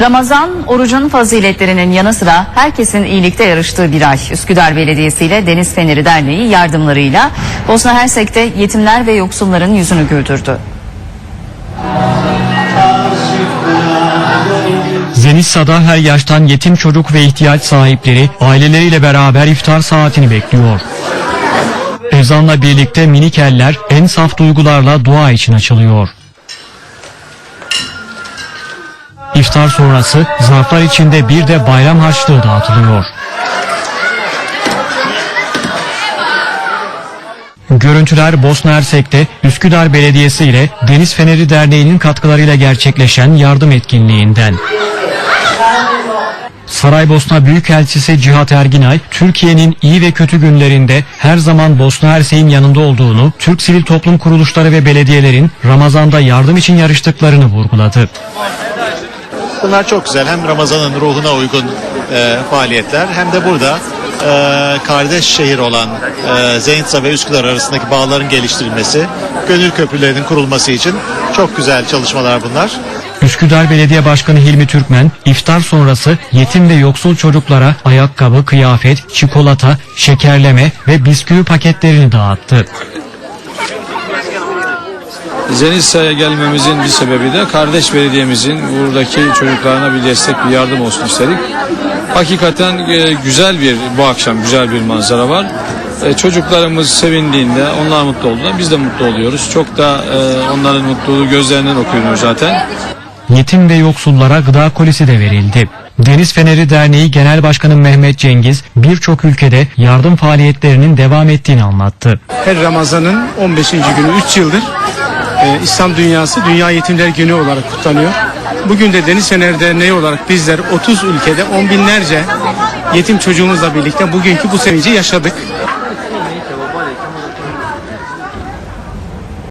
Ramazan orucun faziletlerinin yanı sıra herkesin iyilikte yarıştığı bir ay. Üsküdar Belediyesi ile Deniz Feneri Derneği yardımlarıyla Bosna Hersek'te yetimler ve yoksulların yüzünü güldürdü. Zenissa'da her yaştan yetim çocuk ve ihtiyaç sahipleri aileleriyle beraber iftar saatini bekliyor. Ezanla birlikte minik eller en saf duygularla dua için açılıyor. İftar sonrası zarflar içinde bir de bayram harçlığı dağıtılıyor. Görüntüler Bosna Hersek'te Üsküdar Belediyesi ile Deniz Feneri Derneği'nin katkılarıyla gerçekleşen yardım etkinliğinden. Saraybosna Büyükelçisi Cihat Erginay, Türkiye'nin iyi ve kötü günlerinde her zaman Bosna Hersek'in yanında olduğunu, Türk sivil toplum kuruluşları ve belediyelerin Ramazan'da yardım için yarıştıklarını vurguladı. Bunlar çok güzel. Hem Ramazan'ın ruhuna uygun e, faaliyetler hem de burada e, kardeş şehir olan e, Zeynitsa ve Üsküdar arasındaki bağların geliştirilmesi, gönül köprülerinin kurulması için çok güzel çalışmalar bunlar. Üsküdar Belediye Başkanı Hilmi Türkmen, iftar sonrası yetim ve yoksul çocuklara ayakkabı, kıyafet, çikolata, şekerleme ve bisküvi paketlerini dağıttı. Zenitsa'ya gelmemizin bir sebebi de kardeş belediyemizin buradaki çocuklarına bir destek, bir yardım olsun istedik. Hakikaten e, güzel bir, bu akşam güzel bir manzara var. E, Çocuklarımız sevindiğinde, onlar mutlu olduğunda biz de mutlu oluyoruz. Çok da e, onların mutluluğu gözlerinden okuyorum zaten. Yetim ve yoksullara gıda kolisi de verildi. Deniz Feneri Derneği Genel Başkanı Mehmet Cengiz birçok ülkede yardım faaliyetlerinin devam ettiğini anlattı. her Ramazan'ın 15. günü 3 yıldır e, İslam dünyası Dünya Yetimler Günü olarak kutlanıyor. Bugün de Deniz Fener Derneği olarak bizler 30 ülkede on binlerce yetim çocuğumuzla birlikte bugünkü bu sevinci yaşadık.